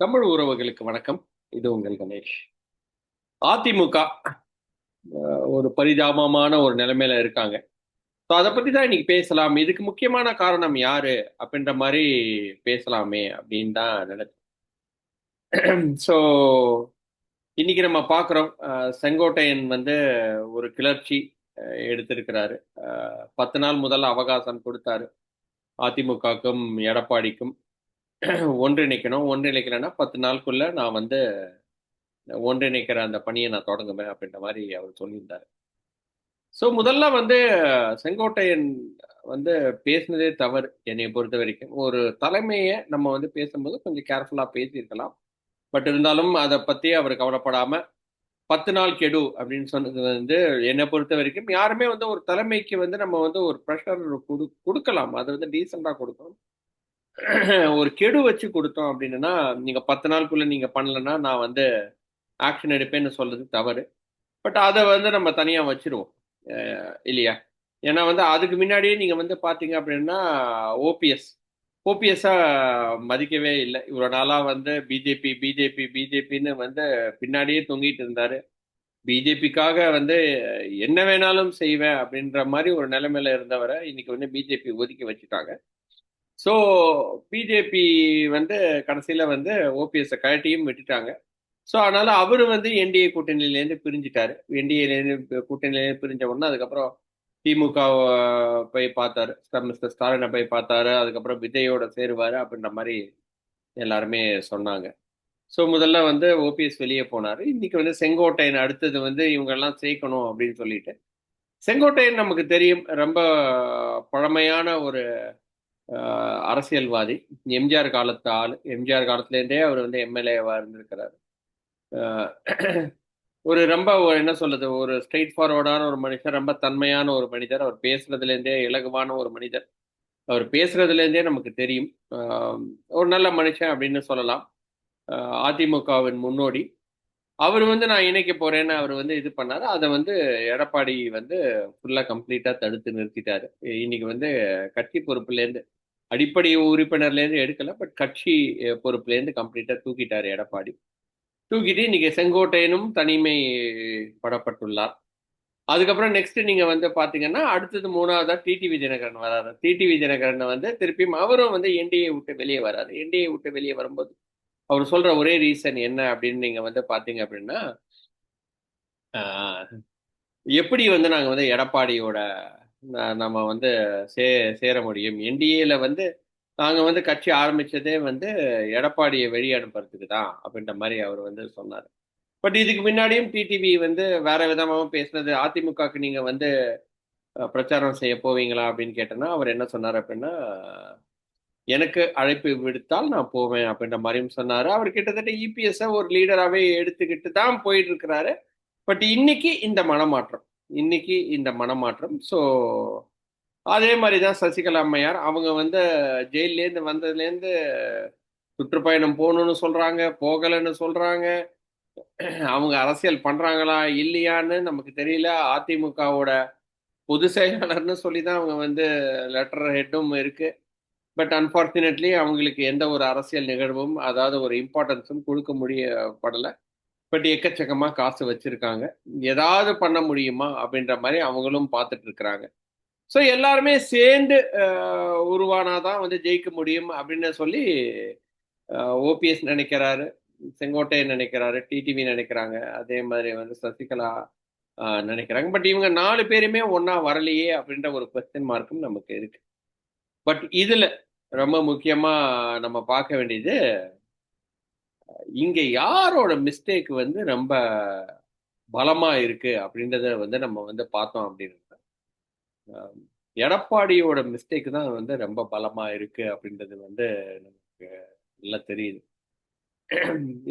தமிழ் உறவுகளுக்கு வணக்கம். இது உங்கள் கணேஷ். அதிமுக ஒரு பரிதாபமான ஒரு நிலைமையில இருக்காங்க. ஸோ அதை பத்தி தான் இன்னைக்கு பேசலாம். இதுக்கு முக்கியமான காரணம் யாரு அப்படின்ற மாதிரி பேசலாமே அப்படின்னு தான் நினைச்சேன் ஸோ இன்னைக்கு நம்ம பார்க்குறோம் செங்கோட்டையன் வந்து ஒரு கிளர்ச்சி எடுத்திருக்கிறாரு. பத்து நாள் முதல் அவகாசம் கொடுத்தாரு. அதிமுகவுக்கும் எடப்பாடிக்கும் ஒன்றிணைக்கணும். ஒன்றிணைக்கிறேன்னா பத்து நாளுக்குள்ள நான் வந்து ஒன்றிணைக்கிற அந்த பணியை நான் தொடங்குவேன் அப்படின்ற மாதிரி அவர் சொல்லியிருந்தாரு. ஸோ முதல்ல வந்து செங்கோட்டையன் வந்து பேசினதே தவறு என்னை பொறுத்த வரைக்கும். ஒரு தலைமையை நம்ம வந்து பேசும்போது கொஞ்சம் கேர்ஃபுல்லாக பேசியிருக்கலாம். பட் இருந்தாலும் அதை பற்றி அவர் கவலைப்படாமல் பத்து நாள் கெடு அப்படின்னு சொன்னது வந்து என்னை பொறுத்த வரைக்கும் யாருமே வந்து ஒரு தலைமைக்கு வந்து நம்ம வந்து ஒரு ப்ரெஷர் கொடு கொடுக்கலாம். அது வந்து டீசெண்டாக கொடுக்கணும். ஒரு கெடு வச்சு கொடுத்தோம் அப்படின்னா நீங்க பத்து நாளுக்குள்ள நீங்க பண்ணலன்னா நான் வந்து ஆக்ஷன் எடுப்பேன்னு சொல்றது தவறு. பட் அதை வந்து நம்ம தனியா வச்சிருவோம். இல்லையா? ஏன்னா வந்து அதுக்கு முன்னாடியே நீங்க வந்து பாத்தீங்க அப்படின்னா ஓபிஎஸ் ஓபிஎஸ்ஸா மதிக்கவே இல்லை. இவ்வளோ நாளா வந்து பிஜேபி பிஜேபி பிஜேபின்னு வந்து பின்னாடியே தொங்கிட்டு இருந்தாரு. பிஜேபிக்காக வந்து என்ன வேணாலும் செய்வேன் அப்படின்ற மாதிரி ஒரு நிலைமையில இருந்தவரை இன்னைக்கு வந்து பிஜேபி ஒதுக்கி வச்சுட்டாங்க. ஸோ பிஜேபி வந்து கடைசியில் வந்து ஓபிஎஸ்ஸை கழட்டியும் விட்டுட்டாங்க. ஸோ அதனால அவர் வந்து என்டிஏ கூட்டணியிலேருந்து பிரிஞ்சிட்டாரு. என்டிஏலேருந்து கூட்டணியிலேருந்து பிரிஞ்ச உடனே அதுக்கப்புறம் திமுக போய் பார்த்தாரு. மிஸ்டர் ஸ்டாலினை போய் பார்த்தாரு. அதுக்கப்புறம் விஜயோட சேருவார் அப்படின்ற மாதிரி எல்லாருமே சொன்னாங்க. ஸோ முதல்ல வந்து ஓபிஎஸ் வெளியே போனார். இன்னைக்கு வந்து செங்கோட்டையன் அடுத்தது வந்து இவங்கெல்லாம் சேர்க்கணும் அப்படின்னு சொல்லிட்டு. செங்கோட்டையன் நமக்கு தெரியும். ரொம்ப பழமையான ஒரு அரசியல்வாதி. எம்ஜிஆர் காலத்து ஆள் எம்ஜிஆர் காலத்துலேருந்தே அவர் வந்து எம்எல்ஏவா இருந்திருக்கிறார். ஆஹ் ஒரு ரொம்ப என்ன சொல்றது ஒரு ஸ்ட்ரெயிட் ஃபார்வர்டான ஒரு மனுஷர் ரொம்ப தன்மையான ஒரு மனிதர் அவர் பேசுறதுலேருந்தே இலகுவான ஒரு மனிதர். அவர் பேசுறதுலேருந்தே நமக்கு தெரியும். ஆஹ் ஒரு நல்ல மனுஷன் அப்படின்னு சொல்லலாம். அதிமுகவின் முன்னோடி. அவர் வந்து நான் இணைக்க போறேன்னு அவர் வந்து இது பண்ணாரு. அதை வந்து எடப்பாடி வந்து ஃபுல்லா கம்ப்ளீட்டா தடுத்து நிறுத்திட்டாரு. இன்னைக்கு வந்து கட்சி பொறுப்புலேருந்து அடிப்படை உறுப்பினர்லேருந்து எடுக்கல பட் கட்சி பொறுப்புலேருந்து கம்ப்ளீட்டாக தூக்கிட்டாரு எடப்பாடி. தூக்கிட்டு இன்னைக்கு செங்கோட்டையனும் தனிமை படப்பட்டுள்ளார். அதுக்கப்புறம் நெக்ஸ்ட் நீங்க வந்து பாத்தீங்கன்னா அடுத்தது மூணாவதா டிடிவி தினகரன் வராரு. டிடிவி தினகரன் வந்து திருப்பியும் அவரும் வந்து என்டிஏ விட்டு வெளியே வராரு. என்டிஏ விட்டு வெளியே வரும்போது அவர் சொல்ற ஒரே ரீசன் என்ன அப்படின்னு நீங்க வந்து பாத்தீங்க அப்படின்னா ஆஹ், எப்படி வந்து நாங்க வந்து எடப்பாடியோட நம்ம வந்து சே சேர முடியும். என்டிஏல வந்து நாங்கள் வந்து கட்சி ஆரம்பித்ததே வந்து எடப்பாடியை வெளியே அனுப்புறதுக்கு தான் அப்படின்ற மாதிரி அவர் வந்து சொன்னார். பட் இதுக்கு முன்னாடியும் டிடிவி வந்து வேற விதமாகவும் பேசினது. அதிமுகக்கு நீங்கள் வந்து பிரச்சாரம் செய்ய போவீங்களா அப்படின்னு கேட்டேன்னா அவர் என்ன சொன்னார் அப்படின்னா எனக்கு அழைப்பு விடுத்தால் நான் போவேன் அப்படின்ற மாதிரியும் சொன்னார். அவர் கிட்டத்தட்ட இபிஎஸ்ஸை ஒரு லீடராகவே எடுத்துக்கிட்டு தான் போயிட்டு இருக்கிறாரு. பட் இன்னைக்கு இந்த மனமாற்றம். இன்னைக்கு இந்த மனமாற்றம். ஸோ அதே மாதிரி தான் சசிகலா அம்மையார். அவங்க வந்து ஜெயிலேருந்து வந்ததுலேருந்து சுற்றுப்பயணம் போகணும்னு சொல்கிறாங்க போகலைன்னு சொல்கிறாங்க அவங்க அரசியல் பண்ணுறாங்களா இல்லையான்னு நமக்கு தெரியல. அதிமுகவோட பொது செயலாளர்னு சொல்லி தான் அவங்க வந்து லெட்டர் ஹெட்டும் இருக்குது பட் அன்ஃபார்ச்சுனேட்லி அவங்களுக்கு எந்த ஒரு அரசியல் நிகழ்வும் அதாவது ஒரு இம்பார்ட்டன்ஸும் கொடுக்க முடியப்படலை. பட் எக்கச்சக்கமாக காசு வச்சுருக்காங்க. ஏதாவது பண்ண முடியுமா? அப்படின்ற மாதிரி அவங்களும் பார்த்துட்டு இருக்கிறாங்க. ஸோ எல்லாருமே சேர்ந்து உருவானாதான் வந்து ஜெயிக்க முடியும் அப்படின்னு சொல்லி ஓபிஎஸ் நினைக்கிறாரு. செங்கோட்டையன் நினைக்கிறாரு. டிடிவி நினைக்கிறாங்க. அதே மாதிரி வந்து சசிகலா நினைக்கிறாங்க. பட் இவங்க நாலு பேருமே ஒன்றா வரலையே அப்படின்ற ஒரு கொஸ்டின் மார்க்கும் நமக்கு இருக்கு. பட் இதுல ரொம்ப முக்கியமா நம்ம பார்க்க வேண்டியது இங்க யாரோட மிஸ்டேக் வந்து ரொம்ப பலமா இருக்கு அப்படின்றத வந்து நம்ம வந்து பார்த்தோம் அப்படின்னு எடப்பாடியோட மிஸ்டேக் தான் வந்து ரொம்ப பலமா இருக்கு அப்படின்றது வந்து நமக்கு நல்லா தெரியுது.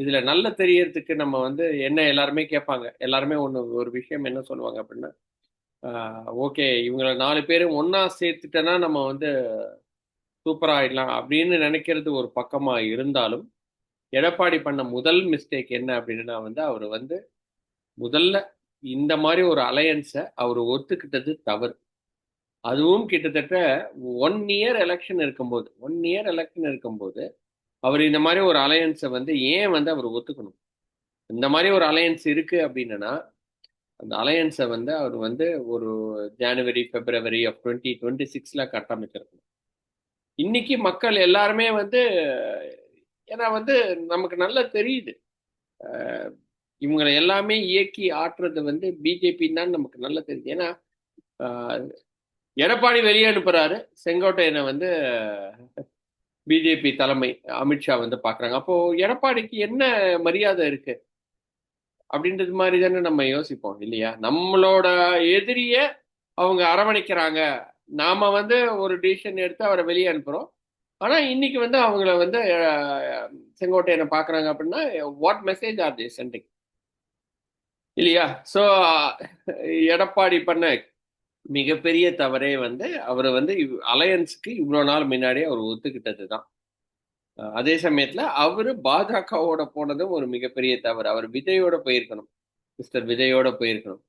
இதுல நல்ல தெரியறதுக்கு நம்ம வந்து என்ன எல்லாருமே கேட்பாங்க. எல்லாருமே ஒன்று ஒரு விஷயம் என்ன சொல்லுவாங்க அப்படின்னா ஓகே இவங்கள நாலு பேரும் ஒன்னா சேர்த்துட்டேன்னா நம்ம வந்து சூப்பர் ஆயிடலாம் அப்படின்னு நினைக்கிறது ஒரு பக்கமா இருந்தாலும் எடப்பாடி பண்ண முதல் மிஸ்டேக் என்ன அப்படின்னா வந்து அவர் வந்து முதல்ல இந்த மாதிரி ஒரு அலையன்ஸை அவர் ஒத்துக்கிட்டது தவறு. அதுவும் கிட்டத்தட்ட ஒன் இயர் எலெக்ஷன் இருக்கும்போது ஒன் இயர் எலெக்ஷன் இருக்கும்போது அவர் இந்த மாதிரி ஒரு அலையன்ஸை வந்து ஏன் வந்து அவர் ஒத்துக்கணும்? இந்த மாதிரி ஒரு அலையன்ஸ் இருக்கு அப்படின்னா அந்த அலையன்ஸை வந்து அவர் வந்து ஒரு January February of twenty twenty சிக்ஸில் கட்டமைச்சிருக்கணும். இன்னைக்கு மக்கள் எல்லாருமே வந்து ஏன்னா வந்து நமக்கு நல்லா தெரியுது. இவங்களை எல்லாமே இயக்கி ஆற்றுறது வந்து பிஜேபின்னு தான் நமக்கு நல்லா தெரியுது. ஏன்னா எடப்பாடி வெளியே அனுப்புறாரு. செங்கோட்டையனை வந்து பிஜேபி தலைமை அமித்ஷா வந்து பாக்குறாங்க. அப்போ எடப்பாடிக்கு என்ன மரியாதை இருக்கு? அப்படின்றது மாதிரி தானே நம்ம யோசிப்போம் இல்லையா? நம்மளோட எதிரிய அவங்க அரவணைக்கிறாங்க. நாம வந்து ஒரு டிசிஷன் எடுத்து அவரை வெளியே அனுப்புறோம். ஆனா இன்னைக்கு வந்து அவங்கள வந்து செங்கோட்டையனை பாக்குறாங்க அப்படின்னா what message are the sending இல்லையா? ஸோ எடப்பாடி பண்ண மிகப்பெரிய தவறே வந்து அவர் வந்து அலையன்ஸுக்கு இவ்வளோ நாள் முன்னாடியே அவர் ஒத்துக்கிட்டது தான் அதே சமயத்தில் அவர் பாஜகவோட போனதும் ஒரு மிகப்பெரிய தவறு. அவர் விஜயோட போயிருக்கணும். மிஸ்டர் விஜயோட போயிருக்கணும்.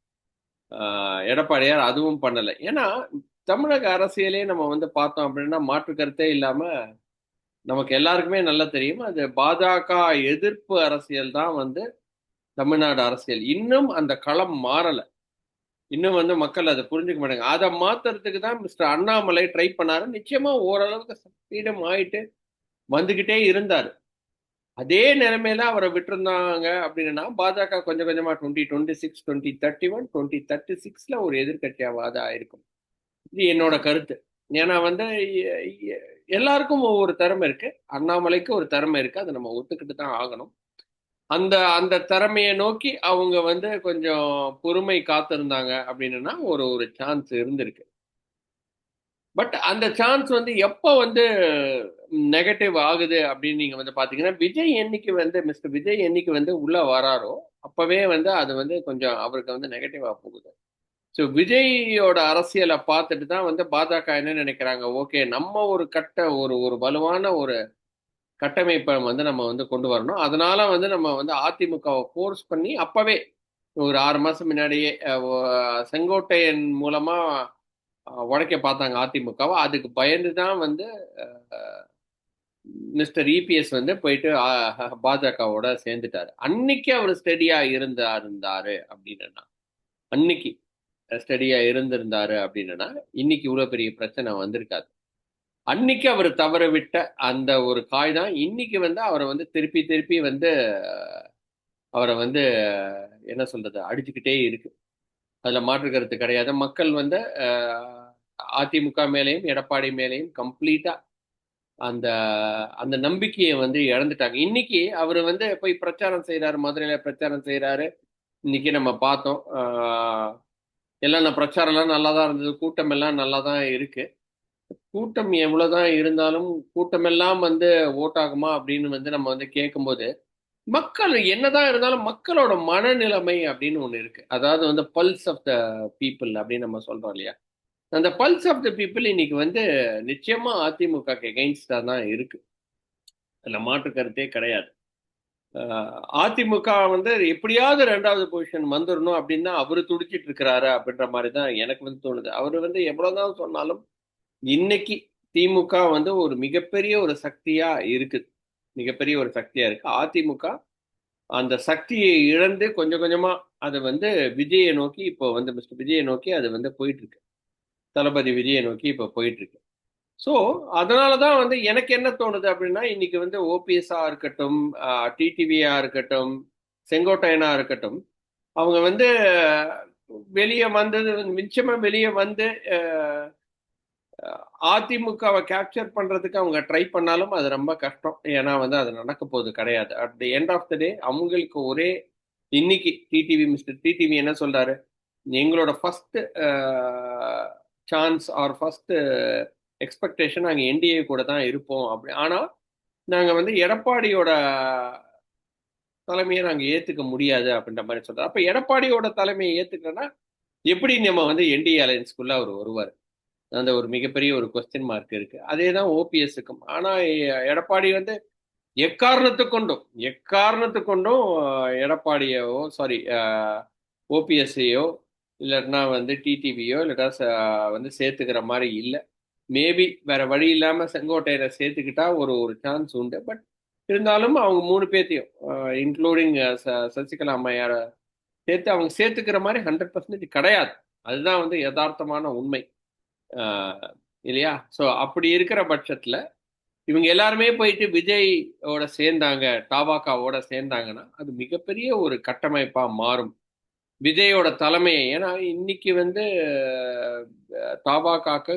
எடப்பாடியார் அதுவும் பண்ணலை. ஏன்னா தமிழக அரசியலே நம்ம வந்து பார்த்தோம் அப்படின்னா மாற்று கருத்தே இல்லாமல் நமக்கு எல்லாருக்குமே நல்லா தெரியும். அது பாஜக எதிர்ப்பு அரசியல் தான் வந்து தமிழ்நாடு அரசியல். இன்னும் அந்த களம் மாறலை. இன்னும் வந்து மக்கள் அதை புரிஞ்சுக்க மாட்டாங்க. அதை மாத்துறதுக்கு தான் மிஸ்டர் அண்ணாமலை ட்ரை பண்ணாரு. நிச்சயமா ஓரளவுக்கு சக்தியிடம் ஆயிட்டு வந்துகிட்டே இருந்தார். அதே நிலைமையில அவரை விட்டுருந்தாங்க அப்படின்னா பாஜக கொஞ்சம் கொஞ்சமா twenty twenty six twenty thirty one twenty thirty சிக்ஸ்ல ஒரு எதிர்கட்சியாவாத ஆயிருக்கும். இது என்னோட கருத்து. ஏன்னா வந்து எல்லாருக்கும் ஒவ்வொரு திறமை இருக்கு. அண்ணாமலைக்கு ஒரு திறமை இருக்கு. அதை நம்ம ஒத்துக்கிட்டு தான் ஆகணும். அந்த அந்த திறமையை நோக்கி அவங்க வந்து கொஞ்சம் பொறுமை காத்திருந்தாங்க அப்படின்னா ஒரு ஒரு சான்ஸ் இருந்திருக்கு. பட் அந்த சான்ஸ் வந்து எப்போ வந்து நெகட்டிவ் ஆகுது அப்படின்னு நீங்க வந்து பாத்தீங்கன்னா விஜய் என்னைக்கு வந்து மிஸ்டர் விஜய் என்னைக்கு வந்து உள்ள வராரோ அப்பவே வந்து அது வந்து கொஞ்சம் அவருக்கு வந்து நெகட்டிவா போகுது. ஸோ விஜயோட அரசியலை பார்த்துட்டு தான் வந்து பாஜக என்ன நினைக்கிறாங்க? ஓகே நம்ம ஒரு கட்ட ஒரு ஒரு வலுவான ஒரு கட்டமைப்பை வந்து நம்ம வந்து கொண்டு வரணும். அதனால வந்து நம்ம வந்து அதிமுகவை ஃபோர்ஸ் பண்ணி அப்பவே ஒரு ஆறு மாசம் முன்னாடியே செங்கோட்டையன் மூலமா உடைக்க பார்த்தாங்க அதிமுகவை. அதுக்கு பயந்து தான் வந்து மிஸ்டர் இபிஎஸ் வந்து போயிட்டு பாஜகவோட சேர்ந்துட்டாரு. அன்னைக்கு அவர் ஸ்டெடியா இருந்தா இருந்தாரு அப்படின்னா அன்னைக்கு. ஸ்டடியா இருந்திருந்தாரு அப்படின்னா இன்னைக்கு இவ்வளவு பெரிய பிரச்சனை வந்திருக்காது. அன்னைக்கு அவர் தவற விட்ட அந்த ஒரு காய் தான் இன்னைக்கு வந்து அவரை வந்து திருப்பி திருப்பி வந்து அவரை வந்து என்ன சொல்றது அடிச்சுக்கிட்டே இருக்கு. அதுல மாற்று கருத்து கிடையாது. மக்கள் வந்து அதிமுக மேலேயும் எடப்பாடி மேலேயும் கம்ப்ளீட்டா அந்த அந்த நம்பிக்கையை வந்து இழந்துட்டாங்க. இன்னைக்கு அவர் வந்து போய் பிரச்சாரம் செய்யறாரு மதுரையில பிரச்சாரம் செய்யறாரு இன்னைக்கு நம்ம பார்த்தோம் எல்லாம் நான் பிரச்சாரம்லாம் நல்லா தான் இருந்தது. கூட்டம் எல்லாம் நல்லா தான் இருக்கு. கூட்டம் எவ்வளவுதான் இருந்தாலும் கூட்டமெல்லாம் வந்து ஓட்டாகுமா அப்படின்னு வந்து நம்ம வந்து கேட்கும்போது மக்கள் என்னதான் இருந்தாலும் மக்களோட மனநிலைமை அப்படின்னு ஒன்று இருக்கு. அதாவது வந்து பல்ஸ் ஆஃப் த பீப்புள் அப்படின்னு நம்ம சொல்றோம் இல்லையா? அந்த பல்ஸ் ஆஃப் த பீப்புள் இன்னைக்கு வந்து நிச்சயமா அதிமுக எகெயின்ஸ்டா தான் இருக்கு. அதில் மாற்று கருத்தே கிடையாது. அதிமுக வந்து எப்படியாவது ரெண்டாவது பொசிஷன் வந்துடணும் அப்படின்னா அவரு துடிச்சிட்டு இருக்கிறாரு அப்படின்ற மாதிரி தான் எனக்கு வந்து தோணுது. அவர் வந்து எவ்வளவுதான் சொன்னாலும் இன்னைக்கு திமுக வந்து ஒரு மிகப்பெரிய ஒரு சக்தியா இருக்குது மிகப்பெரிய ஒரு சக்தியா இருக்கு. அதிமுக அந்த சக்தியை இழந்து கொஞ்சம் கொஞ்சமா அது வந்து விஜயை நோக்கி இப்போ வந்து மிஸ்டர் விஜயை நோக்கி அது வந்து போயிட்டு இருக்கு. தளபதி விஜயை நோக்கி இப்போ போயிட்டு இருக்கு. ஸோ அதனால தான் வந்து எனக்கு என்ன தோணுது அப்படின்னா இன்னைக்கு வந்து ஓபிஎஸ்ஆ இருக்கட்டும் டிடிவியா இருக்கட்டும் செங்கோட்டையனா இருக்கட்டும் அவங்க வந்து வெளியே வந்தது மிச்சமா வெளியே வந்து அதிமுகவை கேப்சர் பண்றதுக்கு அவங்க ட்ரை பண்ணாலும் அது ரொம்ப கஷ்டம். ஏன்னா வந்து அது நடக்க போகுது கிடையாது. At the end of the day அவங்களுக்கு ஒரே இன்னைக்கு டிடிவி மிஸ்டர் டிடிவி என்ன சொல்றாரு? எங்களோட first chance are first expectation நாங்கள் என்டிஏ கூட தான் இருப்போம். அப்படி ஆனால் நாங்கள் வந்து எடப்பாடியோட தலைமையை நாங்கள் ஏற்றுக்க முடியாது அப்படின்ற மாதிரி சொல்கிறோம் அப்போ எடப்பாடியோட தலைமையை ஏற்றுக்கலன்னா எப்படி நம்ம வந்து என்டிஏ அலையன்ஸ்குள்ளே அவர் வருவார்? அந்த ஒரு மிகப்பெரிய ஒரு கொஸ்டின் மார்க் இருக்குது அதே தான் ஓபிஎஸ்க்கும் ஆனால் எடப்பாடி வந்து எக்காரணத்து கொண்டும் எக்காரணத்து கொண்டும் எடப்பாடியோ சாரி ஓபிஎஸ்ஐயோ இல்லைன்னா வந்து டிடிவியோ இல்லைன்னா வந்து சேர்த்துக்கிற மாதிரி இல்லை. மேபி வேற வழி இல்லாமல் செங்கோட்டையரை சேர்த்துக்கிட்டா ஒரு ஒரு சான்ஸ் உண்டு. பட் இருந்தாலும் அவங்க மூணு பேர்த்தையும் இன்க்ளூடிங் சசிகலா அம்மையார சேர்த்து அவங்க சேர்த்துக்கிற மாதிரி ஹண்ட்ரட் பர்சன்டேஜ் கிடையாது. அதுதான் வந்து யதார்த்தமான உண்மை. இல்லையா? ஸோ அப்படி இருக்கிற பட்சத்தில் இவங்க எல்லாருமே போயிட்டு விஜயோட சேர்ந்தாங்க டாபாக்காவோட சேர்ந்தாங்கன்னா அது மிகப்பெரிய ஒரு கட்டமைப்பா மாறும். விஜயோட தலைமையை. ஏன்னா இன்னைக்கு வந்து டாபாக்காக்கு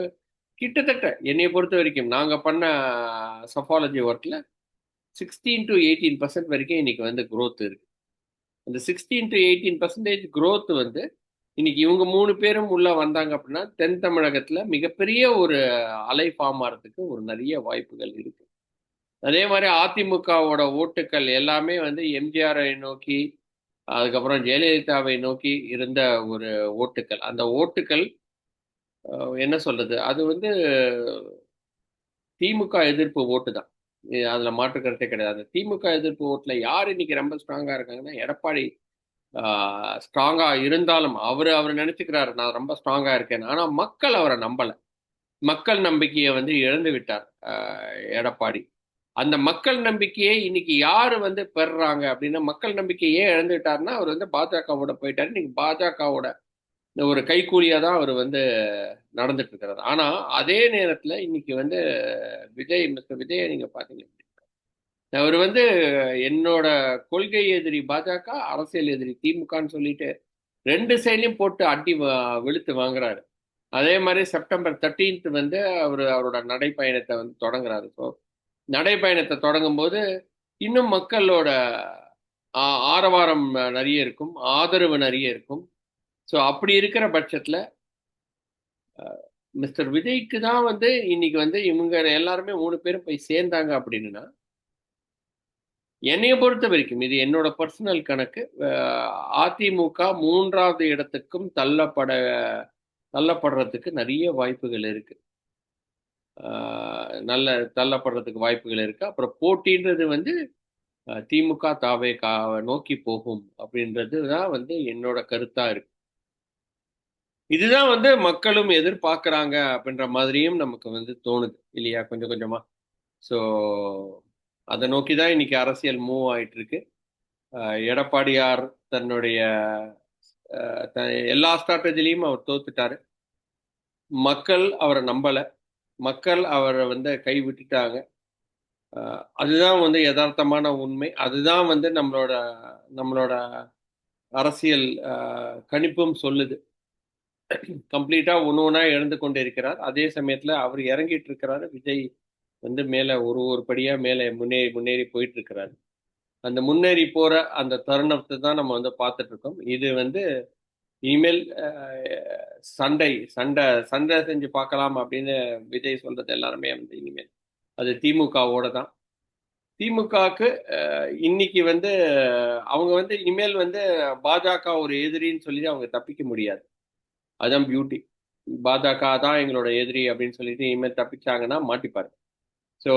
கிட்டத்தட்ட என்னை பொறுத்த வரைக்கும் நாங்கள் பண்ண சஃபாலஜி ஒர்க்கில் சிக்ஸ்டீன் டு எயிட்டீன் பர்சன்ட் வரைக்கும் இன்னைக்கு வந்து க்ரோத் இருக்கு. அந்த sixteen to eighteen percentage growth வந்து இன்னைக்கு இவங்க மூணு பேரும் உள்ள வந்தாங்க அப்படின்னா தென் தமிழகத்துல மிகப்பெரிய ஒரு அலை ஃபார்ம் ஆகிறதுக்கு ஒரு நிறைய வாய்ப்புகள் இருக்கு. அதே மாதிரி அதிமுகவோட ஓட்டுக்கள் எல்லாமே வந்து எம்ஜிஆரை நோக்கி அதுக்கப்புறம் ஜெயலலிதாவை நோக்கி இருந்த ஒரு ஓட்டுக்கள். அந்த ஓட்டுக்கள் என்ன சொல்றது? அது வந்து திமுக எதிர்ப்பு ஓட்டு தான். அதில் அதுல மாற்று கருத்தே கிடையாது. திமுக எதிர்ப்பு ஓட்டுல யார் இன்னைக்கு ரொம்ப ஸ்ட்ராங்கா இருக்காங்கன்னா எடப்பாடி ஸ்ட்ராங்கா இருந்தாலும் அவர் அவர் நினைச்சுக்கிறாரு நான் ரொம்ப ஸ்ட்ராங்கா இருக்கேன் ஆனா மக்கள் அவரை நம்பல. மக்கள் நம்பிக்கையை வந்து இழந்து விட்டார் எடப்பாடி. அந்த மக்கள் நம்பிக்கையை இன்னைக்கு யாரு வந்து பெறுறாங்க அப்படின்னா மக்கள் நம்பிக்கையே இழந்துட்டாருன்னா அவர் வந்து பாஜகவோட போயிட்டாரு. இன்னைக்கு பாஜகவோட ஒரு கைக்கூலியா தான் அவர் வந்து நடந்துட்டு இருக்கிறார் ஆனா அதே நேரத்துல இன்னைக்கு வந்து விஜய் மிஸ்டர் விஜயை நீங்க பாத்தீங்க அவர் வந்து என்னோட கொள்கை எதிரி பாஜக அரசியல் எதிரி திமுகன்னு சொல்லிட்டு ரெண்டு சைட்லையும் போட்டு அட்டி வா- வெளுத்து வாங்குறாரு. அதே மாதிரி செப்டம்பர் 13th வந்து அவர் அவரோட நடைப்பயணத்தை வந்து தொடங்குறாரு. ஸோ நடைப்பயணத்தை தொடங்கும் போது இன்னும் மக்களோட ஆ- ஆரவாரம் நிறைய இருக்கும் ஆதரவு நிறைய இருக்கும். ஸோ அப்படி இருக்கிற பட்சத்தில் மிஸ்டர் விஜய்க்கு தான் வந்து இன்னைக்கு வந்து இவங்க எல்லாருமே மூணு பேரும் போய் சேர்ந்தாங்க அப்படின்னா என்னைய பொறுத்த வரைக்கும் இது என்னோட பர்சனல் கணக்கு அதிமுக மூன்றாவது இடத்துக்கும் தள்ளப்பட தள்ளப்படுறதுக்கு நிறைய வாய்ப்புகள் இருக்கு. நல்ல தள்ளப்படுறதுக்கு வாய்ப்புகள் இருக்கு. அப்புறம் போட்டின்றது வந்து திமுக தாவே நோக்கி போகும் அப்படின்றது தான் வந்து என்னோட கருத்தா இருக்கு. இதுதான் வந்து மக்களும் எதிர்பார்க்கறாங்க அப்படின்ற மாதிரியும் நமக்கு வந்து தோணுது இல்லையா? கொஞ்சம் கொஞ்சமா. ஸோ அதை நோக்கி தான் இன்னைக்கு அரசியல் மூவ் ஆயிட்டு இருக்கு எடப்பாடியார் தன்னுடைய த- எல்லா ஸ்ட்ராட்டஜிலையும் அவர் தோத்துட்டாரு. மக்கள் அவரை நம்பலை. மக்கள் அவரை வந்து கை விட்டுட்டாங்க. அதுதான் வந்து யதார்த்தமான உண்மை. அதுதான் வந்து நம்மளோட நம்மளோட அரசியல் கணிப்பும் சொல்லுது. கம்ப்ளீட்டா ஒன்று ஒன்றா இழந்து கொண்டு இருக்கிறார் அதே சமயத்துல அவர் இறங்கிட்டு இருக்கிறாரு விஜய் வந்து மேல ஒரு ஒரு படியா மேலே முன்னேறி முன்னேறி போயிட்டு இருக்கிறாரு அந்த முன்னேறி போற அந்த தருணத்தை தான் நம்ம வந்து பார்த்துட்டு இருக்கோம் இது வந்து இனிமேல் சண்டை சண்டை சண்டை செஞ்சு பார்க்கலாம் அப்படின்னு விஜய் சொல்றது எல்லாருமே வந்து இனிமேல். அது திமுகவோட தான். திமுகவுக்கு இன்னைக்கு வந்து அவங்க வந்து இனிமேல் வந்து பாஜக ஒரு எதிரின்னு சொல்லி அவங்க தப்பிக்க முடியாது. அதுதான் பியூட்டி பாஜக தான் எங்களோட எதிரி அப்படின்னு சொல்லிட்டு இனிமேல் தப்பிச்சாங்கன்னா மாட்டிப்பாரு. ஸோ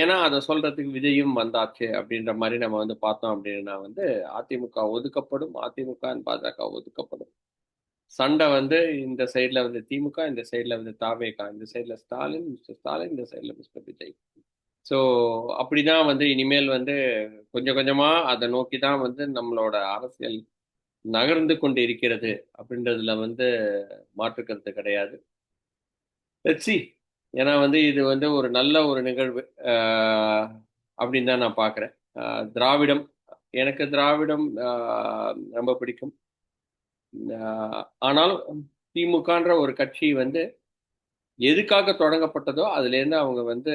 ஏன்னா அதை சொல்றதுக்கு விஜயும் வந்தாச்சு அப்படின்ற மாதிரி நம்ம வந்து பார்த்தோம் அப்படின்னா வந்து அதிமுக ஒதுக்கப்படும் அதிமுக பாஜக ஒதுக்கப்படும். சண்டை வந்து இந்த சைடில் வந்து திமுக இந்த சைடில் வந்து தாவேகா இந்த சைடில் ஸ்டாலின் மிஸ்டர் ஸ்டாலின் இந்த சைடில் மிஸ்டர் விஜய். ஸோ அப்படிதான் வந்து இனிமேல் வந்து கொஞ்சம் கொஞ்சமா அதை நோக்கி தான் வந்து நம்மளோட அரசியல் நகர்ந்து கொண்டு இருக்கிறது அப்படின்றதுல வந்து மாற்றுக்கருத்து கிடையாது. Let's ஏன்னா வந்து இது வந்து ஒரு நல்ல ஒரு நிகழ்வு. அப்படின்னு தான் நான் பார்க்குறேன். திராவிடம். எனக்கு திராவிடம் ரொம்ப பிடிக்கும். ஆனாலும் திமுகன்ற ஒரு கட்சி வந்து எதுக்காக தொடங்கப்பட்டதோ அதுலேருந்து அவங்க வந்து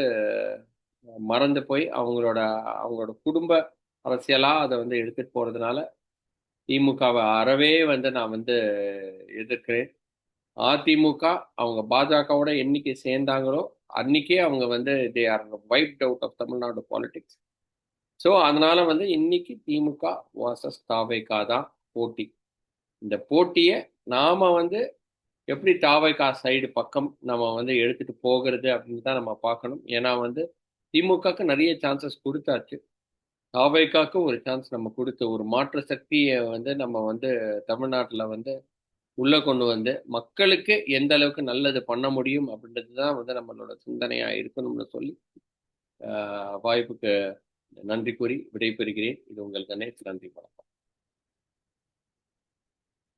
மறந்து போய் அவங்களோட அவங்களோட குடும்ப அரசியலாக அதை வந்து எடுத்துகிட்டு போகிறதுனால திமுகவை அறவே வந்து நான் வந்து எதிர்க்கிறேன். அதிமுக அவங்க பாஜகவோட என்னைக்கு சேர்ந்தாங்களோ அன்னைக்கே அவங்க வந்து they are wiped out of Tamil Nadu politics so அதனால வந்து இன்னைக்கு திமுக வாசஸ் தாவைக்கா தான் போட்டி. இந்த போட்டியை நாம வந்து எப்படி தாவைக்கா சைடு பக்கம் நம்ம வந்து எடுத்துட்டு போகிறது அப்படின்னு தான் நம்ம பார்க்கணும். ஏன்னா வந்து திமுகக்கு நிறைய சான்சஸ் கொடுத்தாச்சு. தாவைக்காக்கு ஒரு சான்ஸ் நம்ம கொடுத்து ஒரு மாற்று சக்தியை வந்து நம்ம வந்து தமிழ்நாட்டில் வந்து உள்ளே கொண்டு வந்து மக்களுக்கு எந்த அளவுக்கு நல்லது பண்ண முடியும் அப்படின்றது தான் வந்து நம்மளோட சிந்தனையா இருக்கணும்னு சொல்லி வாய்ப்புக்கு நன்றி கூறி விடைபெறுகிறேன். இது உங்களுக்கு நேற்று நன்றி வணக்கம்.